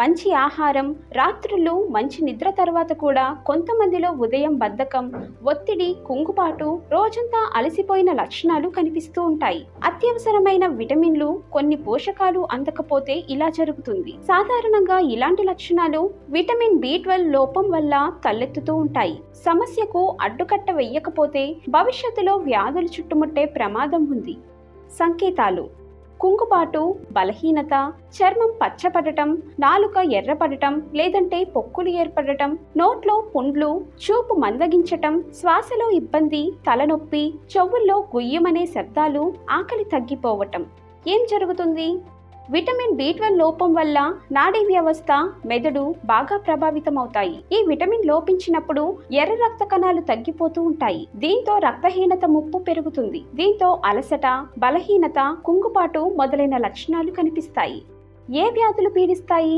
మంచి ఆహారం రాత్రులు మంచి నిద్ర తర్వాత కూడా కొంతమందిలో ఉదయం బద్ధకం ఒత్తిడి కుంగుబాటు రోజంతా అలసిపోయిన లక్షణాలు కనిపిస్తూ ఉంటాయి. అత్యవసరమైన విటమిన్లు కొన్ని పోషకాలు అందకపోతే ఇలా జరుగుతుంది. సాధారణంగా ఇలాంటి లక్షణాలు విటమిన్ బి ట్వెల్వ్ లోపం వల్ల తలెత్తుతూ ఉంటాయి. సమస్యకు అడ్డుకట్ట వెయ్యకపోతే భవిష్యత్తులో వ్యాధులు చుట్టుముట్టే ప్రమాదం ఉంది. సంకేతాలు. కుంగుబాటు బలహీనత చర్మం పచ్చపడటం నాలుక ఎర్రపడటం లేదంటే పొక్కులు ఏర్పడటం నోట్లో పుండ్లు చూపు మందగించటం శ్వాసలో ఇబ్బంది తలనొప్పి చెవుల్లో గుయ్యమనే శబ్దాలు ఆకలి తగ్గిపోవటం. ఏం జరుగుతుంది? విటమిన్ బి ట్వెల్వ్ లోపం వల్ల నాడీ వ్యవస్థ మెదడు బాగా ప్రభావితం అవుతాయి ఈ విటమిన్ లోపించినప్పుడు ఎర్ర రక్త కణాలు తగ్గిపోతూ ఉంటాయి. దీంతో రక్తహీనత ముప్పు పెరుగుతుంది. దీంతో అలసట బలహీనత కుంగుపాటు మొదలైన లక్షణాలు కనిపిస్తాయి. ఏ వ్యాధులు పీడిస్తాయి?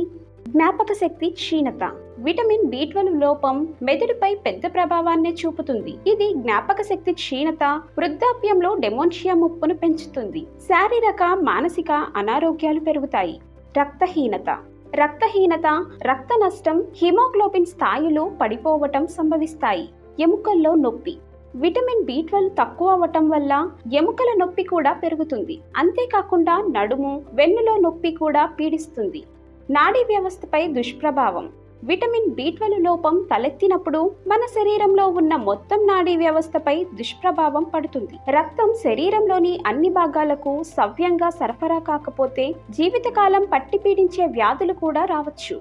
జ్ఞాపక శక్తి క్షీణత. విటమిన్ బి ట్వెల్వ్ లోపం మెదడుపై పెద్ద ప్రభావాన్ని చూపుతుంది. ఇది జ్ఞాపక శక్తి క్షీణత వృద్ధాప్యంలో డెమోన్షియా ముప్పును పెంచుతుంది. శారీరక మానసిక అనారోగ్యాలు పెరుగుతాయి. రక్తహీనత. రక్తహీనత రక్త నష్టం హిమోగ్లోబిన్ స్థాయిలు పడిపోవటం సంభవిస్తాయి. ఎముకల్లో నొప్పి. విటమిన్ బి ట్వెల్వ్ తక్కువ అవ్వటం వల్ల ఎముకల నొప్పి కూడా పెరుగుతుంది. అంతేకాకుండా నడుము వెన్నులో నొప్పి కూడా పీడిస్తుంది. నాడీ వ్యవస్థపై దుష్ప్రభావం. విటమిన్ బి ట్వెల్వ్ లోపం తలెత్తినప్పుడు మన శరీరంలో ఉన్న మొత్తం నాడీ వ్యవస్థపై దుష్ప్రభావం పడుతుంది. రక్తం శరీరంలోని అన్ని భాగాలకు సవ్యంగా సరఫరా కాకపోతే జీవితకాలం పట్టి పీడించే వ్యాధులు కూడా రావచ్చు.